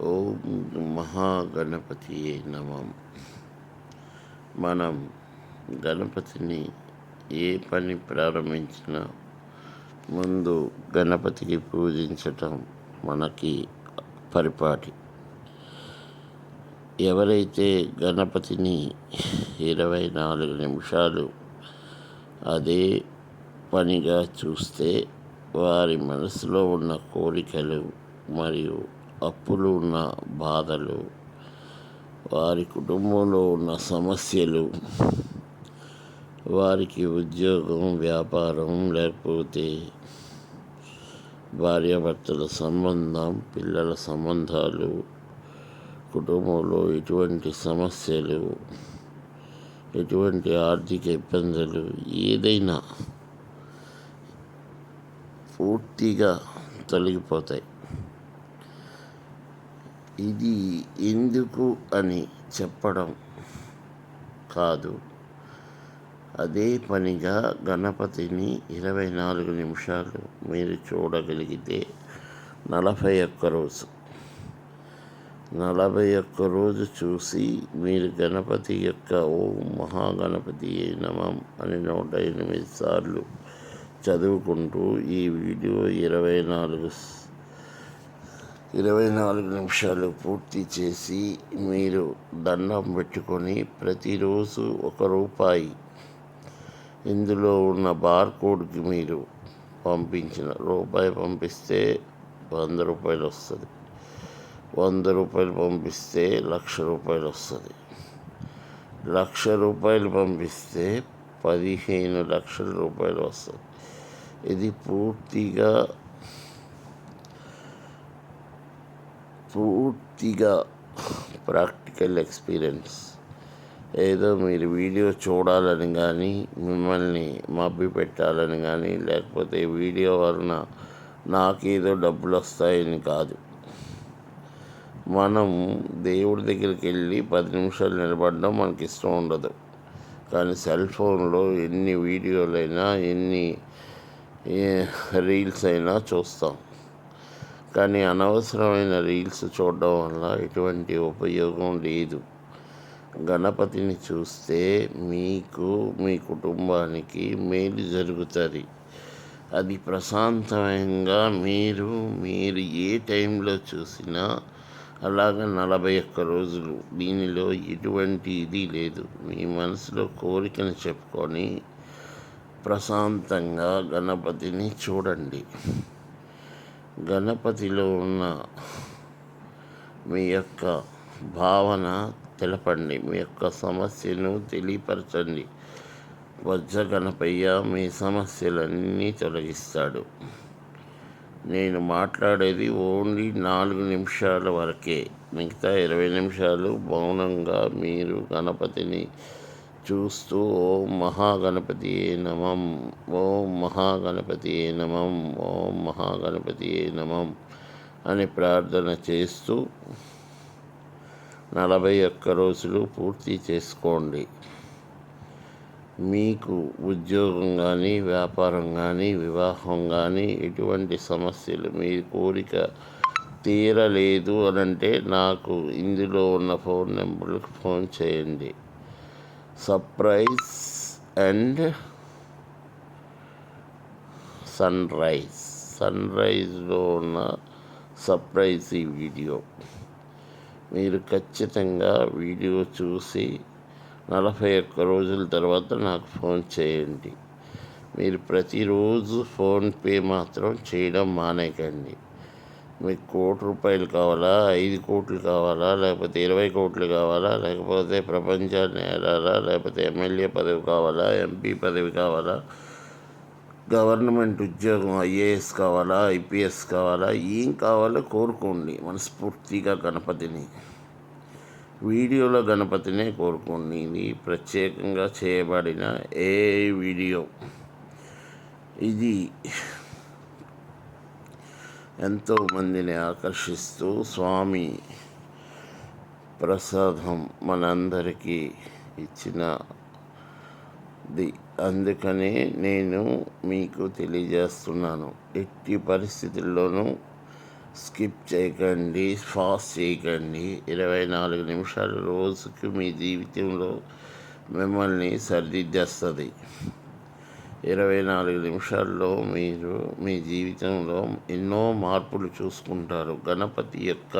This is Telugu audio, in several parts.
ఓం మహాగణపతి నమం. మనం గణపతిని ఏ పని ప్రారంభించినా ముందు గణపతికి పూజించటం మనకి పరిపాటి. ఎవరైతే గణపతిని ఇరవై నాలుగు నిమిషాలు అదే పనిగా చూస్తే వారి మనసులో ఉన్న కోరికలు మరియు అప్పులు ఉన్న బాధలు వారి కుటుంబంలో ఉన్న సమస్యలు వారికి ఉద్యోగం వ్యాపారం లేకపోతే భార్యాభర్తల సంబంధం పిల్లల సంబంధాలు కుటుంబంలో ఎటువంటి సమస్యలు ఎటువంటి ఆర్థిక ఇబ్బందులు ఏదైనా పూర్తిగా తొలగిపోతాయి. ఇది ఎందుకు అని చెప్పడం కాదు. అదే పనిగా గణపతిని ఇరవై నాలుగు నిమిషాలు మీరు చూడగలిగితే నలభై ఒక్క రోజు. నలభై ఒక్క రోజు చూసి మీరు గణపతి యొక్క ఓ మహాగణపతి నమం అని నూట ఎనిమిది సార్లు చదువుకుంటూ ఈ వీడియో ఇరవై నాలుగు ఇరవై నాలుగు నిమిషాలు పూర్తి చేసి మీరు దండం పెట్టుకొని ప్రతిరోజు ఒక రూపాయి ఇందులో ఉన్న బార్కోడ్కి మీరు పంపించిన రూపాయి పంపిస్తే వంద రూపాయలు వస్తుంది. వంద రూపాయలు పంపిస్తే లక్ష రూపాయలు వస్తుంది. లక్ష రూపాయలు పంపిస్తే పదిహేను లక్షల రూపాయలు వస్తుంది. ఇది పూర్తిగా పూర్తిగా ప్రాక్టికల్ ఎక్స్పీరియన్స్. ఏదో మీరు వీడియో చూడాలని కానీ మిమ్మల్ని మబ్బి పెట్టాలని కానీ లేకపోతే వీడియో వలన నాకేదో డబ్బులు వస్తాయని కాదు. మనం దేవుడి దగ్గరికి వెళ్ళి పది నిమిషాలు నిలబడడం మనకి ఇష్టం ఉండదు. కానీ సెల్ ఫోన్లో ఎన్ని వీడియోలైనా ఎన్ని రీల్స్ అయినా చూస్తాం. కానీ అనవసరమైన రీల్స్ చూడడం వల్ల ఎటువంటి ఉపయోగం లేదు. గణపతిని చూస్తే మీకు మీ కుటుంబానికి మేలు జరుగుతుంది. అది ప్రశాంతంగా మీరు మీరు ఏ టైంలో చూసినా అలాగ నలభై ఒక్క రోజులు దీనిలో ఎటువంటి ఇది లేదు. మీ మనసులో కోరికను చెప్పుకొని ప్రశాంతంగా గణపతిని చూడండి. గణపతిలో ఉన్న మీ యొక్క భావన తెలపండి మీ యొక్క సమస్యను తెలియపరచండి. వజ్ర గణపయ్య మీ సమస్యలన్నీ తొలగిస్తాడు. నేను మాట్లాడేది ఓన్లీ నాలుగు నిమిషాల వరకే. మిగతా ఇరవై నిమిషాలు మౌనంగా మీరు గణపతిని చూస్తూ ఓం మహాగణపతి నమం ఓం మహాగణపతి నమం ఓం మహాగణపతి నమం అని ప్రార్థన చేస్తూ నలభై ఒక్క రోజులు పూర్తి చేసుకోండి. మీకు ఉద్యోగం కానీ వ్యాపారం కానీ వివాహం కానీ ఎటువంటి సమస్యలు మీ కోరిక తీరలేదు అని అంటే నాకు ఇందులో ఉన్న ఫోన్ నెంబర్కి ఫోన్ చేయండి. సర్ప్రైజ్ అండ్ సన్ రైజ్ సన్ రైజ్లో ఉన్న సర్ప్రైజ్ ఈ వీడియో. మీరు ఖచ్చితంగా వీడియో చూసి నలభై ఒక్క రోజుల తర్వాత నాకు ఫోన్ చేయండి. మీరు ప్రతిరోజు ఫోన్పే మాత్రం చేయడం మానేకండి. మీకు కోటి రూపాయలు కావాలా? ఐదు కోట్లు కావాలా? లేకపోతే ఇరవై కోట్లు కావాలా? లేకపోతే ప్రపంచాన్ని ఏడాలా లేకపోతే ఎమ్మెల్యే పదవి కావాలా? ఎంపీ పదవి కావాలా? గవర్నమెంట్ ఉద్యోగం ఐఏఎస్ కావాలా? ఐపీఎస్ కావాలా? ఏం కావాలో కోరుకోండి. మనస్ఫూర్తిగా గణపతిని. వీడియోలో గణపతినే కోరుకోండి. ఇది ప్రత్యేకంగా చేయబడిన ఏ వీడియో? ఇది ఎంతోమందిని ఆకర్షిస్తూ స్వామి ప్రసాదం మనందరికీ ఇచ్చినది. అందుకనే నేను మీకు తెలియజేస్తున్నాను. ఎట్టి పరిస్థితుల్లోనూ స్కిప్ చేయకండి ఫాస్ట్ చేయకండి. ఇరవై నాలుగు నిమిషాలు రోజుకి మీ జీవితంలో మిమ్మల్ని సరిదిద్దేస్తుంది. ఇరవై నాలుగు నిమిషాల్లో మీరు మీ జీవితంలో ఎన్నో మార్పులు చూసుకుంటారు. గణపతి యొక్క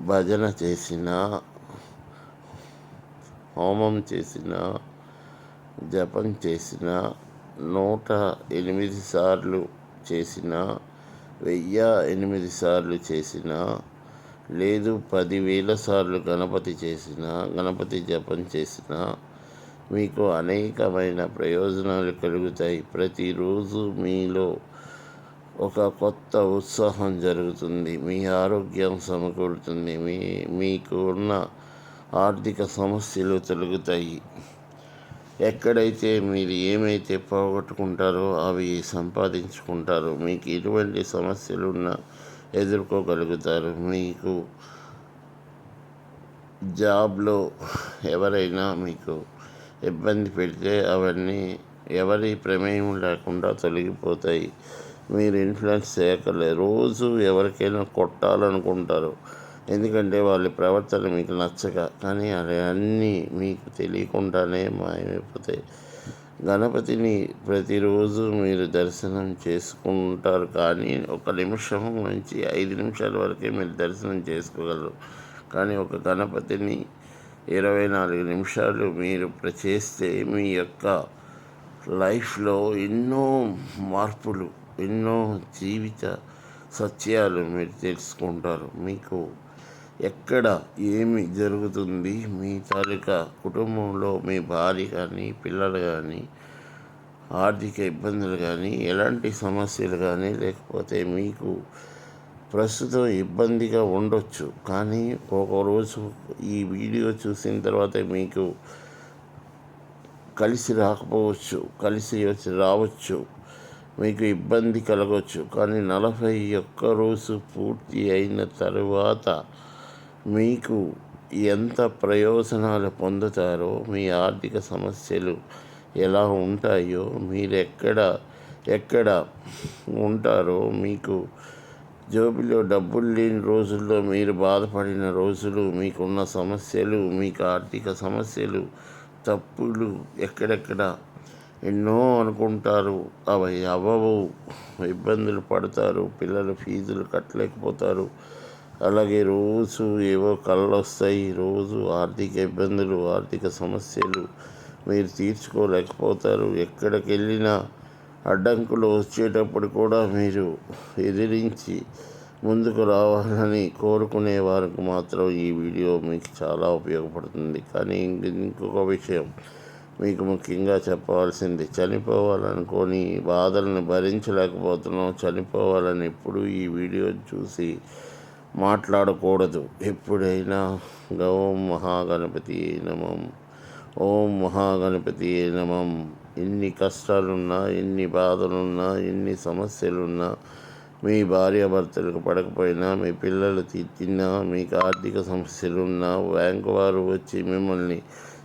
భజన చేసిన హోమం చేసిన జపం చేసిన నూట ఎనిమిది సార్లు చేసిన వెయ్యి ఎనిమిది సార్లు చేసిన లేదు పదివేల సార్లు గణపతి చేసిన గణపతి జపం చేసిన మీకు అనేకమైన ప్రయోజనాలు కలుగుతాయి. ప్రతిరోజు మీలో ఒక కొత్త ఉత్సాహం జరుగుతుంది. మీ ఆరోగ్యం సమకూరుతుంది. మీ మీకు ఉన్న ఆర్థిక సమస్యలు తొలగుతాయి. ఎక్కడైతే మీరు ఏమైతే పోగొట్టుకుంటారో అవి సంపాదించుకుంటారు. మీకు ఎటువంటి సమస్యలు ఉన్నా ఎదుర్కోగలుగుతారు. మీకు జాబ్లో ఎవరైనా మీకు ఇబ్బంది పెడితే అవన్నీ ఎవరి ప్రమేయం లేకుండా తొలగిపోతాయి. మీరు ఇన్ఫ్లుయెన్స్ చేయకలే రోజు ఎవరికైనా కొట్టాలనుకుంటారు. ఎందుకంటే వాళ్ళ ప్రవర్తన మీకు నచ్చక. కానీ అవి అన్నీ మీకు తెలియకుండానే మాయమైపోతాయి. గణపతిని ప్రతిరోజు మీరు దర్శనం చేసుకుంటారు. కానీ ఒక నిమిషం నుంచి ఐదు నిమిషాల వరకే మీరు దర్శనం చేసుకోగలరు. కానీ ఒక గణపతిని ఇరవై నాలుగు నిమిషాలు మీరు చేస్తే మీ యొక్క లైఫ్లో ఎన్నో మార్పులు ఎన్నో జీవిత సత్యాలు మీరు తెలుసుకుంటారు. మీకు ఎక్కడ ఏమి జరుగుతుంది? మీ తాలూకా కుటుంబంలో మీ భార్య కానీ పిల్లలు కానీ ఆర్థిక ఇబ్బందులు కానీ ఎలాంటి సమస్యలు కానీ లేకపోతే మీకు ప్రస్తుతం ఇబ్బందిగా ఉండొచ్చు. కానీ ఒకరోజు ఈ వీడియో చూసిన తర్వాత మీకు కలిసి రాకపోవచ్చు కలిసి వచ్చి రావచ్చు. మీకు ఇబ్బంది కలగవచ్చు కానీ నలభై ఒక్క రోజు పూర్తి అయిన తరువాత మీకు ఎంత ప్రయోజనాలు పొందుతారో మీ ఆర్థిక సమస్యలు ఎలా ఉంటాయో మీరు ఎక్కడ ఎక్కడ ఉంటారో మీకు జోబిలో డబ్బులు లేని రోజుల్లో మీరు బాధపడిన రోజులు మీకున్న సమస్యలు మీకు ఆర్థిక సమస్యలు తప్పులు ఎక్కడెక్కడ ఎన్నో అనుకుంటారు. అవి అవ్వవు. ఇబ్బందులు పడతారు. పిల్లలు ఫీజులు కట్టలేకపోతారు. అలాగే రోజు ఏవో కళ్ళు వస్తాయి రోజు ఆర్థిక ఇబ్బందులు ఆర్థిక సమస్యలు మీరు తీర్చుకోలేకపోతారు. ఎక్కడికి వెళ్ళినా అడ్డంకులు వచ్చేటప్పుడు కూడా మీరు ఎదిరించి ముందుకు రావాలని కోరుకునే వారికి మాత్రం ఈ వీడియో మీకు చాలా ఉపయోగపడుతుంది. కానీ ఇంకొక విషయం మీకు ముఖ్యంగా చెప్పవలసింది చనిపోవాలనుకొని బాధలను భరించలేకపోతున్నాం చనిపోవాలని ఎప్పుడు ఈ వీడియో చూసి మాట్లాడకూడదు. ఎప్పుడైనా గౌం మహాగణపతి నమం. ఓం మహాగణపతి నమం. ఎన్ని కష్టాలున్నా ఎన్ని బాధలున్నా ఎన్ని సమస్యలున్నా మీ భార్యాభర్తలకు పడకపోయినా మీ పిల్లలు తిట్టినా మీకు ఆర్థిక సమస్యలున్నా బ్యాంకు వారు వచ్చి మిమ్మల్ని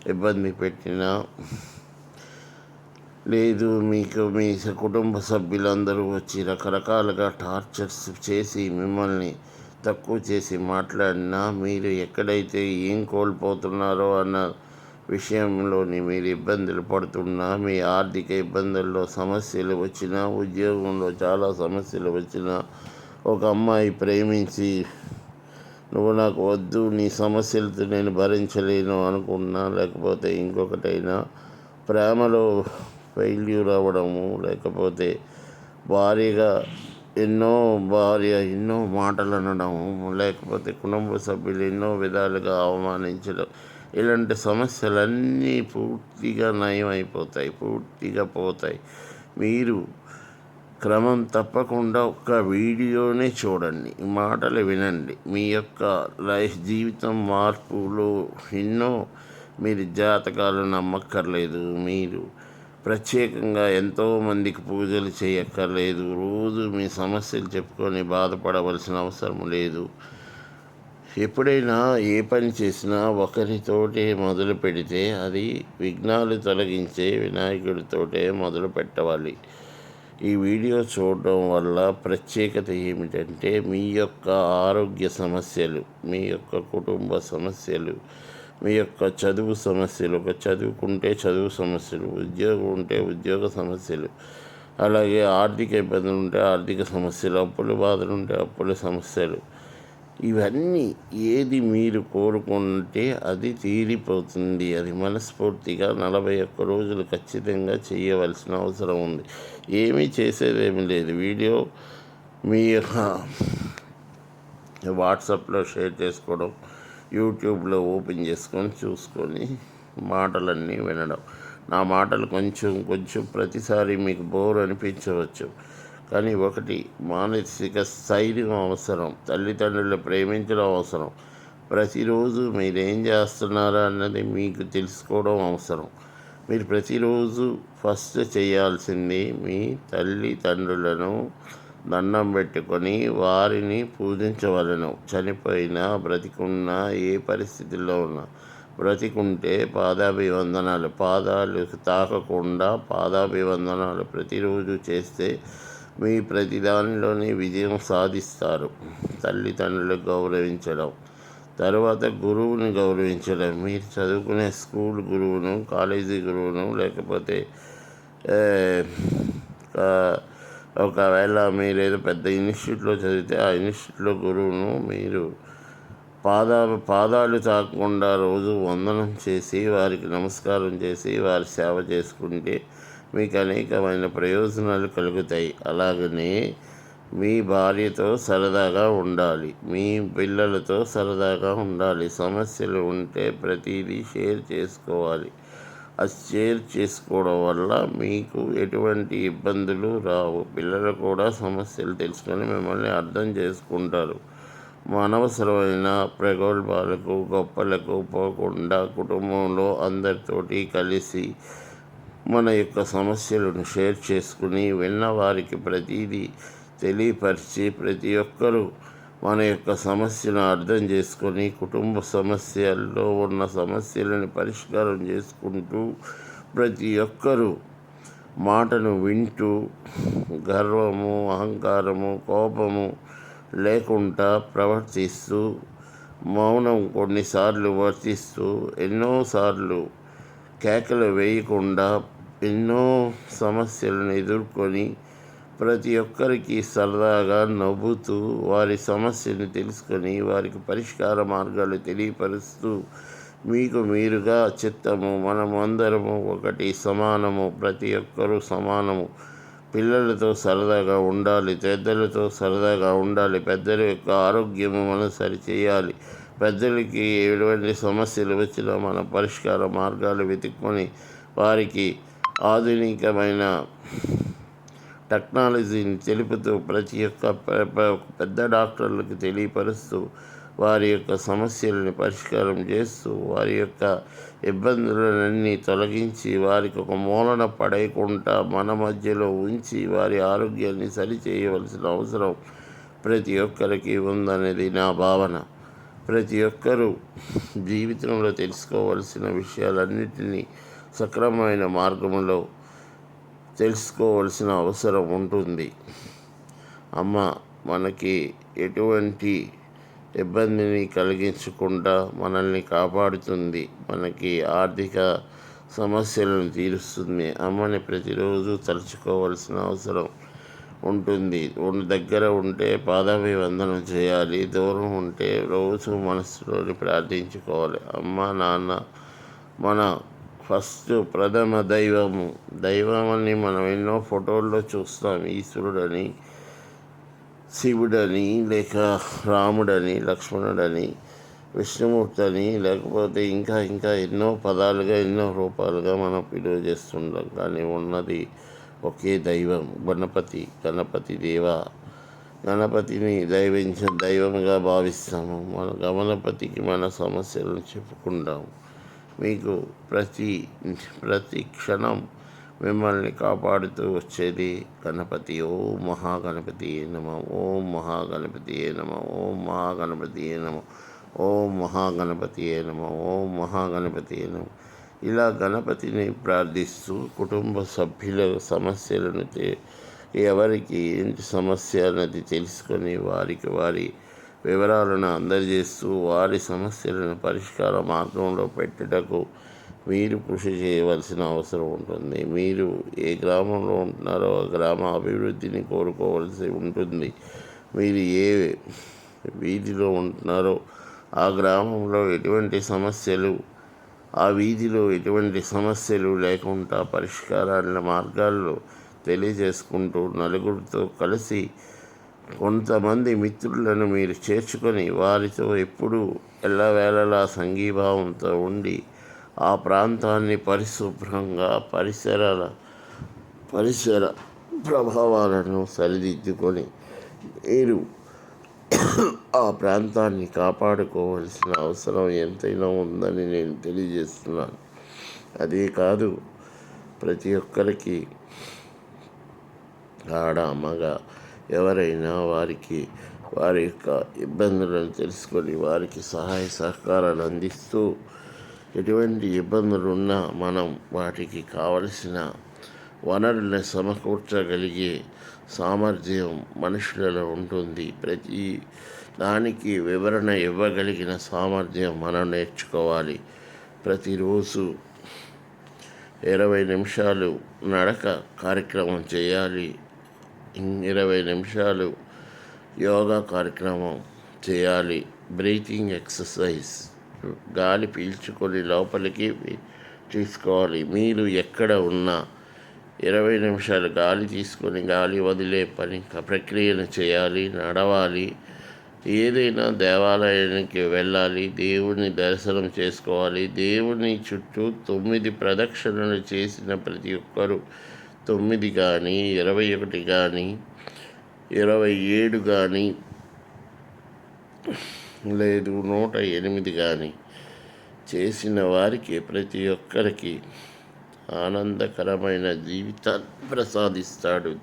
ఇబ్బంది పెట్టినా లేదు మీకు మీ కుటుంబ సభ్యులందరూ వచ్చి రకరకాలుగా టార్చర్స్ చేసి మిమ్మల్ని తక్కువ చేసి మాట్లాడినా మీరు ఎక్కడైతే ఏం కోల్పోతున్నారో అన్న విషయంలోని మీరు ఇబ్బందులు పడుతున్నా మీ ఆర్థిక ఇబ్బందుల్లో సమస్యలు వచ్చినా ఉద్యోగంలో చాలా సమస్యలు వచ్చినా ఒక అమ్మాయి ప్రేమించి నువ్వు నాకు వద్దు నీ సమస్యలతో నేను భరించలేను అనుకున్నా లేకపోతే ఇంకొకటైనా ప్రేమలో ఫెయిల్యూర్ అవ్వడము లేకపోతే భారీగా ఎన్నో భార్య ఎన్నో మాటలు అనడము లేకపోతే కుటుంబ సభ్యులు ఎన్నో విధాలుగా అవమానించడం ఇలాంటి సమస్యలన్నీ పూర్తిగా నయం అయిపోతాయి పూర్తిగా పోతాయి. మీరు క్రమం తప్పకుండా ఒక్క వీడియోనే చూడండి మాటలు వినండి. మీ యొక్క లైఫ్ జీవితం మార్పులో ఎన్నో మీరు జాతకాలు నమ్మక్కర్లేదు మీరు ప్రత్యేకంగా ఎంతోమందికి పూజలు చేయక్కర్లేదు రోజు మీ సమస్యలు చెప్పుకొని బాధపడవలసిన అవసరం లేదు. ఎప్పుడైనా ఏ పని చేసినా ఒకరితోటే మొదలు పెడితే అది విఘ్నాలు తొలగించే వినాయకుడితోటే మొదలు పెట్టవాలి. ఈ వీడియో చూడడం వల్ల ప్రత్యేకత ఏమిటంటే మీ యొక్క ఆరోగ్య సమస్యలు మీ యొక్క కుటుంబ సమస్యలు మీ యొక్క చదువు సమస్యలు ఒక చదువుకుంటే చదువు సమస్యలు ఉద్యోగం ఉంటే ఉద్యోగ సమస్యలు అలాగే ఆర్థిక ఇబ్బందులు ఉంటే ఆర్థిక సమస్యలు అప్పుల బాధలు ఉంటే అప్పుల సమస్యలు ఇవన్నీ ఏది మీరు కోరుకుంటే అది తీరిపోతుంది. అది మనస్ఫూర్తిగా నలభై ఒక్క రోజులు ఖచ్చితంగా చేయవలసిన అవసరం ఉంది. ఏమీ చేసేదేమి లేదు. వీడియో మీ వాట్సాప్లో షేర్ చేసుకోవడం యూట్యూబ్లో ఓపెన్ చేసుకొని చూసుకొని మాటలన్నీ వినడం. నా మాటలు కొంచెం కొంచెం ప్రతిసారి మీకు బోర్ అనిపించవచ్చు. కానీ ఒకటి మానసిక స్థైర్యం అవసరం తల్లిదండ్రులు ప్రేమించడం అవసరం. ప్రతిరోజు మీరు ఏం చేస్తున్నారా అన్నది మీకు తెలుసుకోవడం అవసరం. మీరు ప్రతిరోజు ఫస్ట్ చేయాల్సింది మీ తల్లిదండ్రులను దండం పెట్టుకొని వారిని పూజించవలను. చనిపోయినా బ్రతికున్నా ఏ పరిస్థితుల్లో ఉన్నా బ్రతికుంటే పాదాభివందనాలు. పాదాలు తాకకుండా పాదాభివందనాలు ప్రతిరోజు చేస్తే మీ ప్రతి దానిలోని విజయం సాధిస్తారు. తల్లిదండ్రులు గౌరవించడం తర్వాత గురువుని గౌరవించడం మీరు చదువుకునే స్కూల్ గురువును కాలేజీ గురువును లేకపోతే ఒకవేళ మీరు ఏదో పెద్ద ఇన్స్టిట్యూట్లో చదివితే ఆ ఇన్స్టిట్యూట్లో గురువును మీరు పాదాలు పాదాలు తాకకుండా రోజు వందనం చేసి వారికి నమస్కారం చేసి వారి సేవ చేసుకుంటే మీకు అనేకమైన ప్రయోజనాలు కలుగుతాయి. అలాగనే మీ భార్యతో సరదాగా ఉండాలి. మీ పిల్లలతో సరదాగా ఉండాలి. సమస్యలు ఉంటే ప్రతిదీ షేర్ చేసుకోవాలి. అది షేర్ చేసుకోవడం వల్ల మీకు ఎటువంటి ఇబ్బందులు రావు. పిల్లలు కూడా సమస్యలు తెలుసుకొని మిమ్మల్ని అర్థం చేసుకుంటారు. అనవసరమైన ప్రగోల్భాలకు గొప్పలకు పోకుండా కుటుంబంలో అందరితోటి కలిసి మన యొక్క సమస్యలను షేర్ చేసుకుని విన్నవారికి ప్రతిదీ తెలియపరిచి ప్రతి ఒక్కరూ మన యొక్క సమస్యను అర్థం చేసుకొని కుటుంబ సమస్యల్లో ఉన్న సమస్యలను పరిష్కారం చేసుకుంటూ ప్రతి ఒక్కరూ మాటను వింటూ గర్వము అహంకారము కోపము లేకుండా ప్రవర్తిస్తూ మౌనం కొన్నిసార్లు వర్తిస్తూ ఎన్నోసార్లు కేకలు వేయకుండా ఎన్నో సమస్యలను ఎదుర్కొని ప్రతి ఒక్కరికి సరదాగా నవ్వుతూ వారి సమస్యను తెలుసుకొని వారికి పరిష్కార మార్గాలు తెలియపరుస్తూ మీకు మీరుగా చిత్తము మనము అందరము ఒకటి సమానము ప్రతి ఒక్కరూ సమానము. పిల్లలతో సరదాగా ఉండాలి పెద్దలతో సరదాగా ఉండాలి పెద్దల యొక్క ఆరోగ్యము మనం సరిచేయాలి పెద్దలకి ఎటువంటి సమస్యలు వచ్చినా మన పరిష్కార మార్గాలు వెతుక్కొని వారికి ఆధునికమైన టెక్నాలజీని తెలుపుతూ ప్రతి ఒక్క పెద్ద డాక్టర్లకు తెలియపరుస్తూ వారి యొక్క సమస్యలను పరిష్కారం చేస్తూ వారి యొక్క ఇబ్బందులన్నీ తొలగించి వారికి ఒక మూలన పడేయకుండా మన మధ్యలో ఉంచి వారి ఆరోగ్యాన్ని సరిచేయవలసిన అవసరం ప్రతి ఒక్కరికి ఉందనేది నా భావన. ప్రతి ఒక్కరూ జీవితంలో తెలుసుకోవలసిన విషయాలన్నిటినీ సక్రమమైన మార్గంలో తెలుసుకోవలసిన అవసరం ఉంటుంది. అమ్మ మనకి ఎటువంటి ఇబ్బందిని కలిగించకుండా మనల్ని కాపాడుతుంది. మనకి ఆర్థిక సమస్యలను తీరుస్తుంది. అమ్మని ప్రతిరోజు తలుచుకోవాల్సిన అవసరం ఉంటుంది. దగ్గర ఉంటే పాదాభివందనం చేయాలి. దూరం ఉంటే రోజు మనసులోని ప్రార్థించుకోవాలి. అమ్మ నాన్న మన ఫస్ట్ ప్రథమ దైవము. దైవం మనం ఎన్నో ఫోటోల్లో చూస్తాం. ఈశ్వరుడని శివుడని లేక రాముడని లక్ష్మణుడని విష్ణుమూర్తి అని లేకపోతే ఇంకా ఇంకా ఎన్నో పదాలుగా ఎన్నో రూపాలుగా మనం పిలువ చేస్తుంటాం. కానీ ఉన్నది ఒకే దైవం. గణపతి గణపతి దేవ. గణపతిని దైవించ దైవంగా భావిస్తాము. మన గణపతికి మన సమస్యలను చెప్పుకుంటాము మీకు ప్రతి ప్రతి క్షణం మిమ్మల్ని కాపాడుతూ వచ్చేది గణపతి. ఓం మహాగణపతి నమ. ఓం మహాగణపతి నమ. ఓం మహాగణపతి నమ. ఓం మహాగణపతి నమ. ఓం మహాగణపతి నమ. ఇలా గణపతిని ప్రార్థిస్తూ కుటుంబ సభ్యుల సమస్యలను ఎవరికి ఏంటి సమస్య అన్నది తెలుసుకొని వారికి వారి వివరాలను అందజేస్తూ వారి సమస్యలను పరిష్కార మార్గంలో పెట్టుటకు మీరు కృషి చేయవలసిన అవసరం ఉంటుంది. మీరు ఏ గ్రామంలో ఉంటున్నారో ఆ గ్రామ అభివృద్ధిని కోరుకోవలసి ఉంటుంది. మీరు ఏ వీధిలో ఉంటున్నారో ఆ గ్రామంలో ఎటువంటి సమస్యలు ఆ వీధిలో ఎటువంటి సమస్యలు లేకుండా పరిష్కారాల మార్గాల్లో తెలియజేసుకుంటూ నలుగురితో కలిసి కొంతమంది మిత్రులను మీరు చేర్చుకొని వారితో ఎప్పుడూ ఎల్లవేళలా సంఘీభావంతో ఉండి ఆ ప్రాంతాన్ని పరిశుభ్రంగా పరిసరాల పరిసర ప్రభావాలను సరిదిద్దుకొని మీరు ఆ ప్రాంతాన్ని కాపాడుకోవాల్సిన అవసరం ఎంతైనా ఉందని నేను తెలియజేస్తున్నాను. అదే కాదు ప్రతి ఒక్కరికి ఆడ మగ ఎవరైనా వారికి వారి యొక్క ఇబ్బందులను తెలుసుకొని వారికి సహాయ సహకారాలు అందిస్తూ ఎటువంటి ఇబ్బందులు ఉన్నా మనం వాటికి కావలసిన వనరులను సమకూర్చగలిగే సామర్థ్యం మనుషులలో ఉంటుంది. ప్రతి దానికి వివరణ ఇవ్వగలిగిన సామర్థ్యం మనం నేర్చుకోవాలి. ప్రతిరోజు ఇరవై నిమిషాలు నడక కార్యక్రమం చేయాలి. ఇరవై నిమిషాలు యోగా కార్యక్రమం చేయాలి. Breathing exercise. గాలి పీల్చుకొని లోపలికి తీసుకోవాలి. మీరు ఎక్కడ ఉన్నా ఇరవై నిమిషాలు గాలి తీసుకొని గాలి వదిలే పని ప్రక్రియను చేయాలి నడవాలి. ఏదైనా దేవాలయానికి వెళ్ళాలి. దేవుని దర్శనం చేసుకోవాలి. దేవుని చుట్టూ తొమ్మిది ప్రదక్షిణలు చేసిన ప్రతి ఒక్కరూ తొమ్మిది కానీ ఇరవై ఒకటి కానీ ఇరవై ఏడు కానీ లేదు నూట ఎనిమిది కానీ చేసిన వారికి ప్రతి ఒక్కరికి ఆనందకరమైన జీవితాన్ని ప్రసాదిస్తాడు.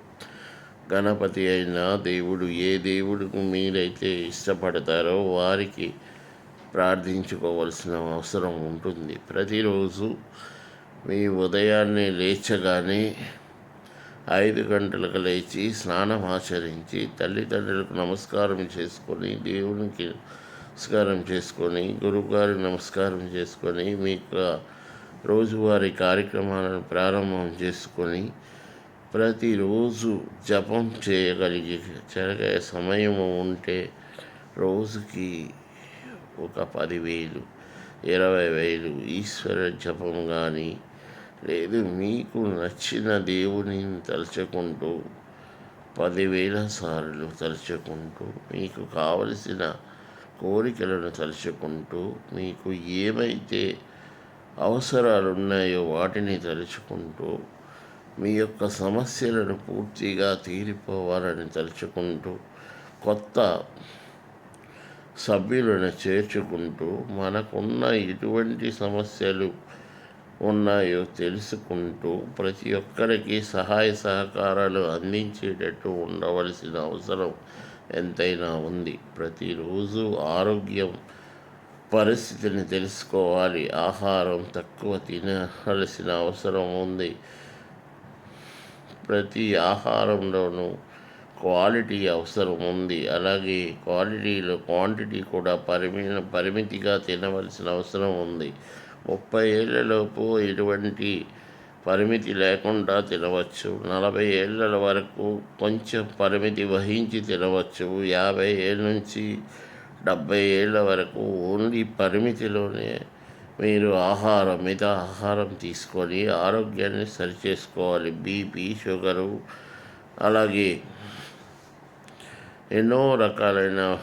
గణపతి అయిన దేవుడు ఏ దేవుడికి మీరైతే ఇష్టపడతారో వారికి ప్రార్థించుకోవాల్సిన అవసరం ఉంటుంది. ప్రతిరోజు మీ ఉదయాన్నే లేచగానే ఐదు గంటలకు లేచి స్నానం ఆచరించి తల్లిదండ్రులకు నమస్కారం చేసుకొని దేవునికి నమస్కారం చేసుకొని గురువుగారికి నమస్కారం చేసుకొని మీకు రోజువారీ కార్యక్రమాలను ప్రారంభం చేసుకొని ప్రతిరోజు జపం చేయగలిగి జరిగే సమయం ఉంటే రోజుకి ఒక పదివేలు ఇరవై వేలు ఈశ్వర జపం కానీ లేదు మీకు నచ్చిన దేవుని తలుచుకుంటూ పదివేల సార్లు తలుచుకుంటూ మీకు కావలసిన కోరికలను తలుచుకుంటూ మీకు ఏమైతే అవసరాలు ఉన్నాయో వాటిని తలుచుకుంటూ మీ యొక్క సమస్యలను పూర్తిగా తీరిపోవాలని తలుచుకుంటూ కొత్త సభ్యులను చేర్చుకుంటూ మనకున్న ఎటువంటి సమస్యలు ఉన్నాయో తెలుసుకుంటూ ప్రతి ఒక్కరికి సహాయ సహకారాలు అందించేటట్టు ఉండవలసిన అవసరం ఎంతైనా ఉంది. ప్రతిరోజు ఆరోగ్యం పరిస్థితిని తెలుసుకోవాలి. ఆహారం తక్కువ తినవలసిన అవసరం ఉంది. ప్రతి ఆహారంలోనూ క్వాలిటీ అవసరం ఉంది. అలాగే క్వాలిటీలో క్వాంటిటీ కూడా పరిమి పరిమితిగా తినవలసిన అవసరం ఉంది. ముప్పై ఏళ్ళలోపు ఎటువంటి పరిమితి లేకుండా తినవచ్చు. నలభై ఏళ్ళ వరకు కొంచెం పరిమితి వహించి తినవచ్చు. యాభై ఏళ్ళ నుంచి డెబ్బై ఏళ్ళ వరకు ఓన్లీ పరిమితిలోనే మీరు ఆహారం మీద ఆహారం తీసుకొని ఆరోగ్యాన్ని సరిచేసుకోవాలి. బీపీ షుగరు అలాగే ఎన్నో రకాలైన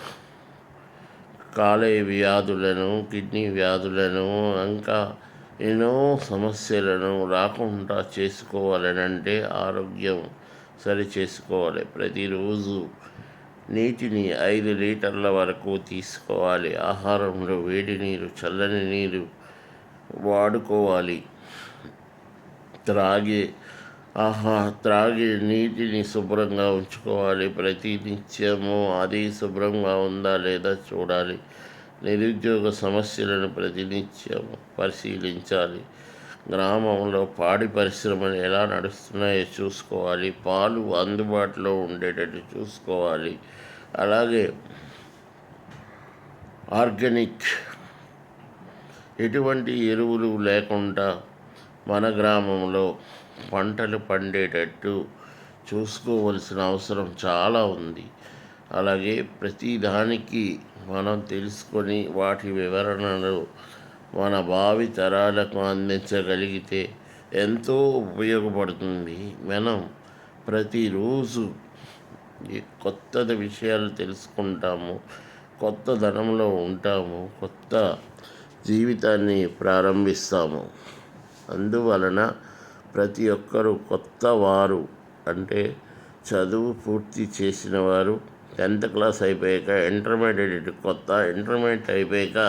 కాలేయ వ్యాధులను కిడ్నీ వ్యాధులను ఇంకా ఎన్నో సమస్యలను రాకుండా చేసుకోవాలనంటే ఆరోగ్యం సరి చేసుకోవాలి ప్రతిరోజు నీటిని ఐదు లీటర్ల వరకు తీసుకోవాలి. ఆహారంలో వేడి నీరు చల్లని నీరు వాడుకోవాలి. త్రాగే ఆహా త్రాగే నీటిని శుభ్రంగా ఉంచుకోవాలి. ప్రతి నిత్యము అది శుభ్రంగా ఉందా లేదా చూడాలి. నిరుద్యోగ సమస్యలను ప్రతినిత్యం పరిశీలించాలి. గ్రామంలో పాడి పరిశ్రమలు ఎలా నడుస్తున్నాయో చూసుకోవాలి. పాలు అందుబాటులో ఉండేటట్టు చూసుకోవాలి. అలాగే ఆర్గానిక్ ఎటువంటి ఎరువులు లేకుండా మన గ్రామంలో పంటలు పండేటట్టు చూసుకోవలసిన అవసరం చాలా ఉంది. అలాగే ప్రతి దానికి మనం తెలుసుకొని వాటి వివరణలు మన భావి తరాలకు అందించగలిగితే ఎంతో ఉపయోగపడుతుంది. మనం ప్రతిరోజు కొత్త విషయాలు తెలుసుకుంటాము కొత్త ధనంలో ఉంటాము కొత్త జీవితాన్ని ప్రారంభిస్తాము. అందువలన ప్రతి ఒక్కరూ కొత్త వారు అంటే చదువు పూర్తి చేసిన వారు టెన్త్ క్లాస్ అయిపోయాక ఇంటర్మీడియట్ కొత్త ఇంటర్మీడియట్ అయిపోయాక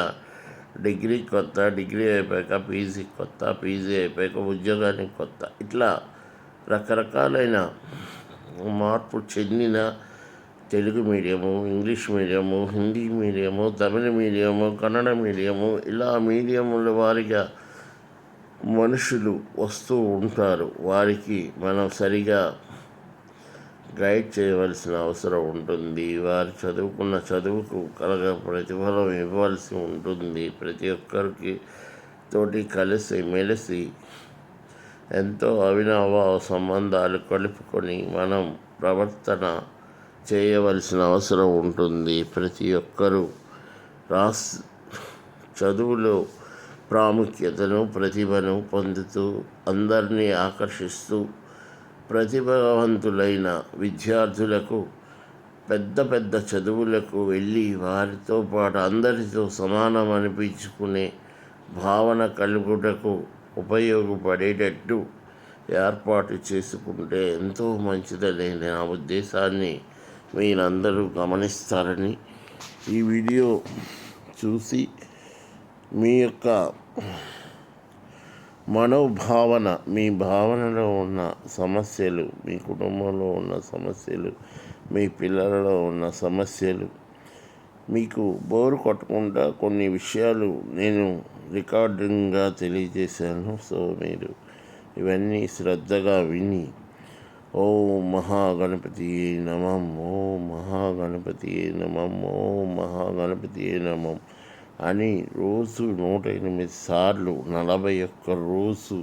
డిగ్రీ కొత్త డిగ్రీ అయిపోయాక పీజీ కొత్త పీజీ అయిపోయాక ఉద్యోగానికి కొత్త. ఇట్లా రకరకాలైన మార్పు చెందిన Telugu medium English medium Hindi medium తమిళ మీడియము కన్నడ మీడియము ఇలా మీడియముల వారిగా మనుషులు వస్తూ ఉంటారు. వారికి మనం సరిగా గైడ్ చేయవలసిన అవసరం ఉంటుంది. వారు చదువుకున్న చదువుకు కలగ ప్రతిఫలం ఇవ్వాల్సి ఉంటుంది. ప్రతి ఒక్కరికి తోటి కలిసి మెలిసి ఎంతో అవినావ సంబంధాలు కలుపుకొని మనం ప్రవర్తన చేయవలసిన అవసరం ఉంటుంది. ప్రతి ఒక్కరూ రాస్ చదువులో ప్రాముఖ్యతను ప్రతిభను పొందుతూ అందరినీ ఆకర్షిస్తూ ప్రతిభావంతులైన విద్యార్థులకు పెద్ద పెద్ద చదువులకు వెళ్ళి వారితో పాటు అందరితో సమానం అనిపించుకునే భావన కలుగుటకు ఉపయోగపడేటట్టు ఏర్పాటు చేసుకుంటే ఎంతో మంచిదని నా ఉద్దేశాన్ని మీరందరూ గమనిస్తారని ఈ వీడియో చూసి మీ యొక్క మనోభావన మీ భావనలో ఉన్న సమస్యలు మీ కుటుంబంలో ఉన్న సమస్యలు మీ పిల్లలలో ఉన్న సమస్యలు. మీకు బోరు కొట్టకుండా కొన్ని విషయాలు నేను రికార్డింగ్గా తెలియజేశాను. సో మీరు ఇవన్నీ శ్రద్ధగా విని ఓ మహాగణపతి నమం ఓ మహాగణపతి నమం ఓ మహాగణపతి నమం అని రోజు నూట ఎనిమిది సార్లు నలభై ఒక్క రోజు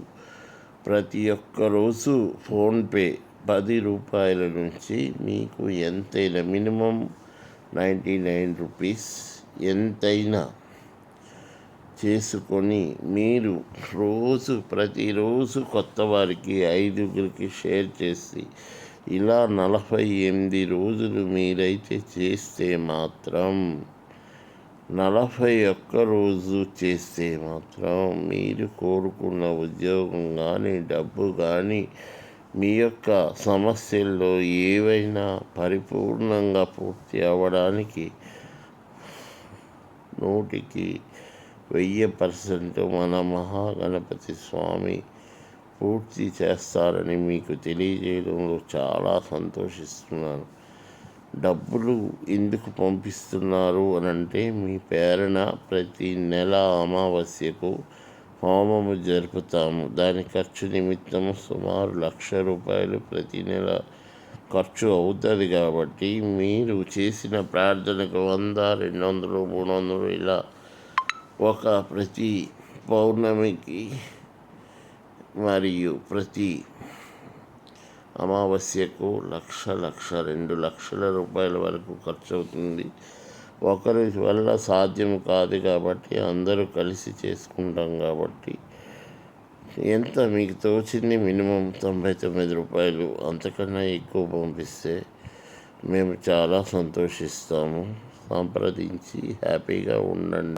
ప్రతి ఒక్క రోజు ఫోన్పే పది రూపాయల నుంచి మీకు ఎంతైనా మినిమం నైంటీ నైన్ రూపీస్ ఎంతైనా చేసుకొని మీరు రోజు ప్రతిరోజు కొత్త వారికి ఐదుగురికి షేర్ చేసి ఇలా నలభై ఎనిమిది రోజులు మీరైతే చేస్తే మాత్రం నలభై ఒక్క రోజు చేస్తే మాత్రం మీరు కోరుకున్న ఉద్యోగం కానీ డబ్బు కానీ మీ యొక్క సమస్యల్లో ఏవైనా పరిపూర్ణంగా పూర్తి అవ్వడానికి నూటికి వెయ్యి పర్సెంట్ మన మహాగణపతి స్వామి పూర్తి చేస్తారని మీకు తెలియజేయడంలో చాలా సంతోషిస్తున్నాను. డబ్బులు ఎందుకు పంపిస్తున్నారు అని అంటే మీ పేరున ప్రతి నెల అమావాస్యకు హోమము జరుపుతాము. దాని ఖర్చు నిమిత్తము సుమారు లక్ష రూపాయలు ప్రతి నెల ఖర్చు అవుతుంది కాబట్టి మీరు చేసిన ప్రార్థనకు వంద రెండు వందలు మూడు వందలు ఇలా ఒక ప్రతి పౌర్ణమికి మరియు ప్రతి అమావాస్యకు లక్ష లక్ష రెండు లక్షల రూపాయల వరకు ఖర్చు అవుతుంది ఒకరి వల్ల సాధ్యం కాదు కాబట్టి అందరూ కలిసి చేసుకుంటాం కాబట్టి. ఎంత మీకు తోచింది మినిమం తొంభై తొమ్మిది రూపాయలు అంతకన్నా ఎక్కువ పంపిస్తే మేము చాలా సంతోషిస్తాము. సంప్రదించి హ్యాపీగా ఉండండి.